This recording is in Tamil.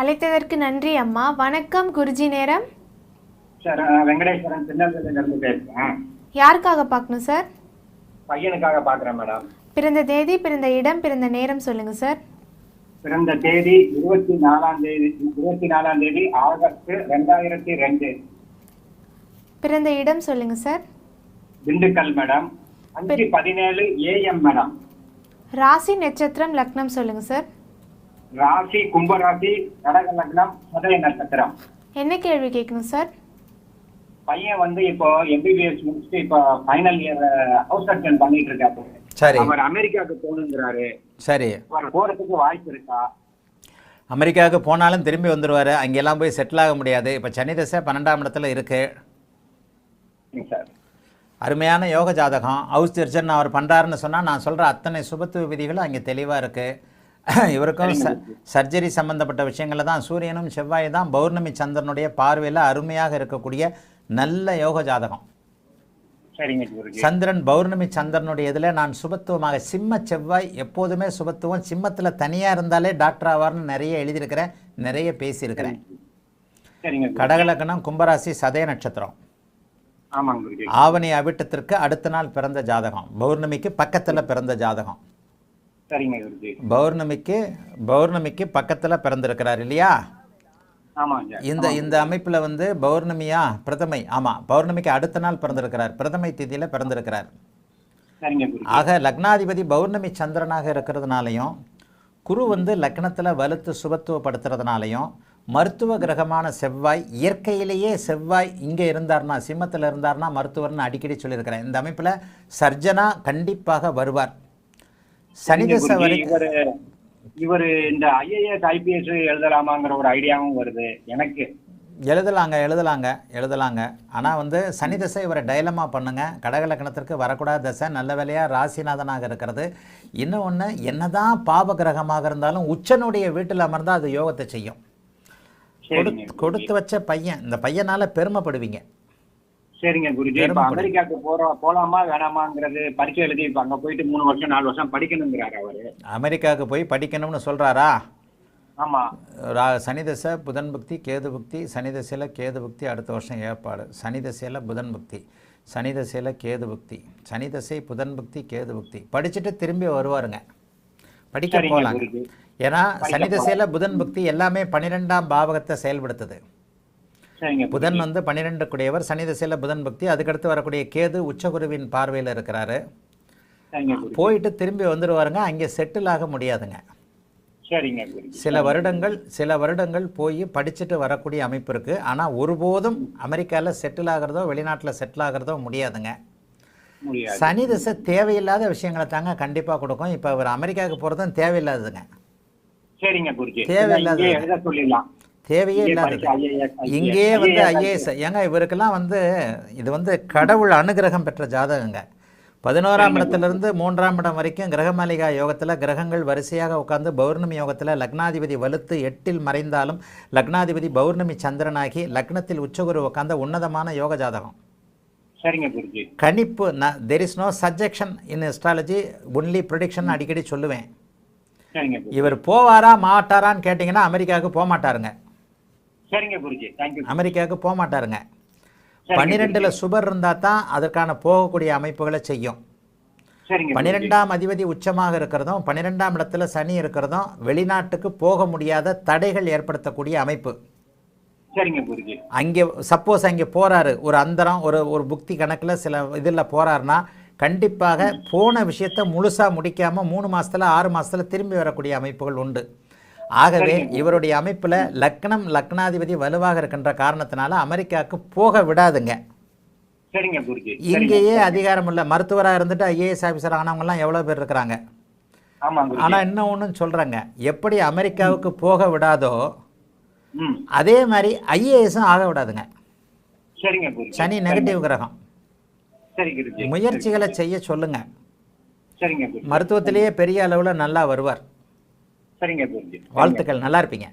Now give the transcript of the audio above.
அழைத்ததற்கு நன்றி அம்மா. வணக்கம் குருஜி நேரம். சார் வெங்கடேஸ்வரன் யாருக்காக பார்க்கணும் சார்? பையனுக்காக பாக்குறேன் மேடம். பிறந்த தேதி பிறந்த இடம் பிறந்த நேரம் சொல்லுங்க சார். பிறந்த தேதி இருபத்தி நாலாம் தேதி இருபத்தி நாலாம் தேதி ஆகஸ்ட் ரெண்டாயிரத்தி ரெண்டு. பிறந்த இடம் சொல்லுங்க சார். திண்டுக்கல் மேடம். அஞ்சு பதினேழு ஏஎம் மேடம். ராசி நட்சத்திரம் லக்னம் சொல்லுங்க சார். ராசி கும்பராசி கடக லக்னம் சதய நட்சத்திரம். என்ன கேள்வி கேட்கணும் சார்? பையன் வந்து இப்போ எம்பிபிஎஸ் முடிச்சுட்டு இப்போ ஃபைனல் இயர் ஹவுஸ் சர்ஜன் பண்ணிட்டு இருக்காரு. சரி. அவர் அமெரிக்காவுக்கு போகணுங்கிறாரு. சரி. அவர் போறதுக்கு வாய்ப்பு இருக்கா? அமெரிக்காவுக்கு போனாலும் திரும்பி வந்துடுவார் அங்கெல்லாம் போய் செட்டில் ஆக முடியாது. இப்போ சனி தசை பன்னெண்டாம் இடத்துல சார். அருமையான யோக ஜாதகம். ஹவுஸ் சர்ஜன் அவர் பண்ணுறாருன்னு சொன்னால் நான் சொல்கிற அத்தனை சுபத்துவ விதிகளும் அங்கே தெளிவாக இருக்குது இவருக்கும் சர்ஜரி சம்மந்தப்பட்ட விஷயங்களில் தான் சூரியனும் செவ்வாய் தான் பௌர்ணமி சந்திரனுடைய பார்வையில் அருமையாக இருக்கக்கூடிய நல்ல யோக ஜாதகம். சந்திரன் பௌர்ணமி சந்திரனுடைய இதில் நான் சுபத்துவமாக சிம்ம செவ்வாய் எப்போதுமே சுபத்துவம். சிம்மத்தில் தனியாக இருந்தாலே டாக்டர் ஆவார்னு நிறைய எழுதியிருக்கிறேன் நிறைய பேசியிருக்கிறேன். கடகலக்கணம் கும்பராசி சதய நட்சத்திரம். ஆவணி அவிட்டத்திற்கு அடுத்த நாள் பிறந்த ஜாதகம். பௌர்ணமிக்கு பக்கத்தில் பிறந்த ஜாதகம். சரிங்க குருஜி. பௌர்ணமிக்கு பௌர்ணமிக்கு பக்கத்தில் பிறந்திருக்கிறார் இல்லையா? இந்த இந்த அமைப்பில் வந்து பௌர்ணமியா பிரதமை ஆமாம் பௌர்ணமிக்கு அடுத்த நாள் பிறந்திருக்கிறார். பிரதமை திதியில் பிறந்திருக்கிறார். ஆக லக்னாதிபதி பௌர்ணமி சந்திரனாக இருக்கிறதுனாலையும் குரு வந்து லக்னத்தில் வலுத்து சுபத்துவப்படுத்துறதுனாலையும் மருத்துவ கிரகமான செவ்வாய் இயற்கையிலேயே செவ்வாய் இங்கே இருந்தார்னா சிம்மத்தில் இருந்தார்னா மருத்துவர்னு அடிக்கடி சொல்லியிருக்கிறேன். இந்த அமைப்பில் சர்ஜனா கண்டிப்பாக வருவார். சனி சரிங்க தசை குருஜி. வரை இவரு இவரு இந்த ஐஏஎஸ் ஐபிஎஸ் எழுதலாமாங்கிற ஒரு ஐடியாவும் வருது எனக்கு. எழுதலாங்க எழுதலாங்க எழுதலாங்க. ஆனால் வந்து சனி தசை இவரை டைலமா பண்ணுங்க. கடகலக்கணத்திற்கு வரக்கூடாத தசை நல்ல வேலையாக ராசிநாதனாக இருக்கிறது. இன்னும் ஒன்று என்னதான் பாப கிரகமாக இருந்தாலும் உச்சனுடைய வீட்டில் அமர்ந்தால் அது யோகத்தை செய்யும். கொடுத்து வச்ச பையன் இந்த பையனால பெருமைப்படுவீங்க. சரிங்க குருஜி. இப்ப. அமெரிக்காவுக்கு போறோம் போலாமா வேணாமாங்கிறது பரீட்சை எழுதி இப்ப அங்க போயிட்டு மூணு வருஷம் நாலு வருஷம் படிக்கணுங்கிறாரு அவரு. அமெரிக்காவுக்கு போய் படிக்கணும்னு சொல்கிறாரா ஆமா. ரா சனி தசை புதன் புக்தி கேது புக்தி சனி தசையில் கேது புக்தி அடுத்த வருஷம் ஏற்பாடு. சனி தசையில் புதன் புக்தி சனி தசையில் கேது புக்தி சனி தசை புதன் புக்தி கேது புக்தி. படிச்சுட்டு திரும்பி வருவாருங்க. படிக்க போகலாங்க ஏன்னா சனி தசையில் புதன் புக்தி எல்லாமே பன்னிரெண்டாம் பாவகத்தை செயல்படுத்துது. புதன் வந்து பன்னிரெண்டு கூடியவர் சனி தசையில் புதன் புக்தி அதுக்கடுத்து வரக்கூடிய கேது உச்சகுருவின் பார்வையில் இருக்கிறாரு. போயிட்டு திரும்பி வந்துடுவாருங்க அங்கே செட்டில் ஆக முடியாதுங்க. சில வருடங்கள் சில வருடங்கள் போய் படிச்சுட்டு வரக்கூடிய அமைப்பு இருக்குது ஆனால் ஒருபோதும் அமெரிக்காவில் செட்டில் ஆகிறதோ வெளிநாட்டில் செட்டில் ஆகிறதோ முடியாதுங்க. முடியாது. சனி திசை தேவையில்லாத விஷயங்களை தாங்க கண்டிப்பாக கொடுக்கும். இப்போ அவர் அமெரிக்காவுக்கு போகிறதும் தேவையில்லாததுங்க சரிங்க தேவையே இல்லாதது. இங்கேயே வந்து ஐஏஎஸ் ஏங்க இவருக்கெல்லாம் வந்து இது வந்து கடவுள் அனுகிரகம் பெற்ற ஜாதகங்க. பதினோராம் இடத்திலிருந்து மூன்றாம் இடம் வரைக்கும் கிரகமாளிகா யோகத்தில் கிரகங்கள் வரிசையாக உட்கார்ந்து பௌர்ணமி யோகத்தில் லக்னாதிபதி வலுத்து எட்டில் மறைந்தாலும் லக்னாதிபதி பௌர்ணமி சந்திரனாகி லக்னத்தில் உச்சகுரு உட்கார்ந்த உன்னதமான யோக ஜாதகம். கணிப்பு there is no suggestion in astrology only prediction அடிக்கடி சொல்லுவேன். இவர் போவாரா மாட்டாரான்னு கேட்டிங்கன்னா அமெரிக்காவுக்கு போக மாட்டாருங்க சரிங்க குருஜி. தேங்க்யூ அமெரிக்காவுக்கு போக மாட்டாருங்க. பன்னிரெண்டில் சுபர் இருந்தால் தான் அதற்கான போகக்கூடிய அமைப்புகளை செய்யும். பன்னிரெண்டாம் அதிபதி உச்சமாக இருக்கிறதும் பன்னிரெண்டாம் இடத்துல சனி இருக்கிறதும் வெளிநாட்டுக்கு போக முடியாத தடைகள் ஏற்படுத்தக்கூடிய அமைப்பு. அங்கே சப்போஸ் அங்கே போகிறாரு ஒரு அந்தரம் ஒரு ஒரு புக்தி கணக்கில் சில இதில் போகிறாருன்னா கண்டிப்பாக போன விஷயத்தை முழுசாக முடிக்காமல் மூணு மாசத்துல ஆறு மாசத்துல திரும்பி வரக்கூடிய அமைப்புகள் உண்டு. ஆகவே இவருடைய அமைப்பில் லக்னம் லக்னாதிபதி வலுவாக இருக்கின்ற காரணத்தினால அமெரிக்காவுக்கு போக விடாதுங்க. இங்கேயே அதிகாரம் உள்ள மருத்துவராக இருந்துட்டு ஐஏஎஸ் ஆஃபீஸர் ஆனவங்கலாம் எவ்வளோ பேர் இருக்கிறாங்க. ஆனால் இன்னும் ஒன்றும் சொல்கிறாங்க எப்படி அமெரிக்காவுக்கு போக விடாதோ அதே மாதிரி ஐஏஎஸும் ஆக விடாதுங்க. சனி நெகட்டிவ் கிரகம். முயற்சிகளை செய்ய சொல்லுங்க. மருத்துவத்திலேயே பெரிய அளவில் நல்லா வருவார். சரிங்க வாழ்த்துக்கள். நல்லா இருப்பீங்க.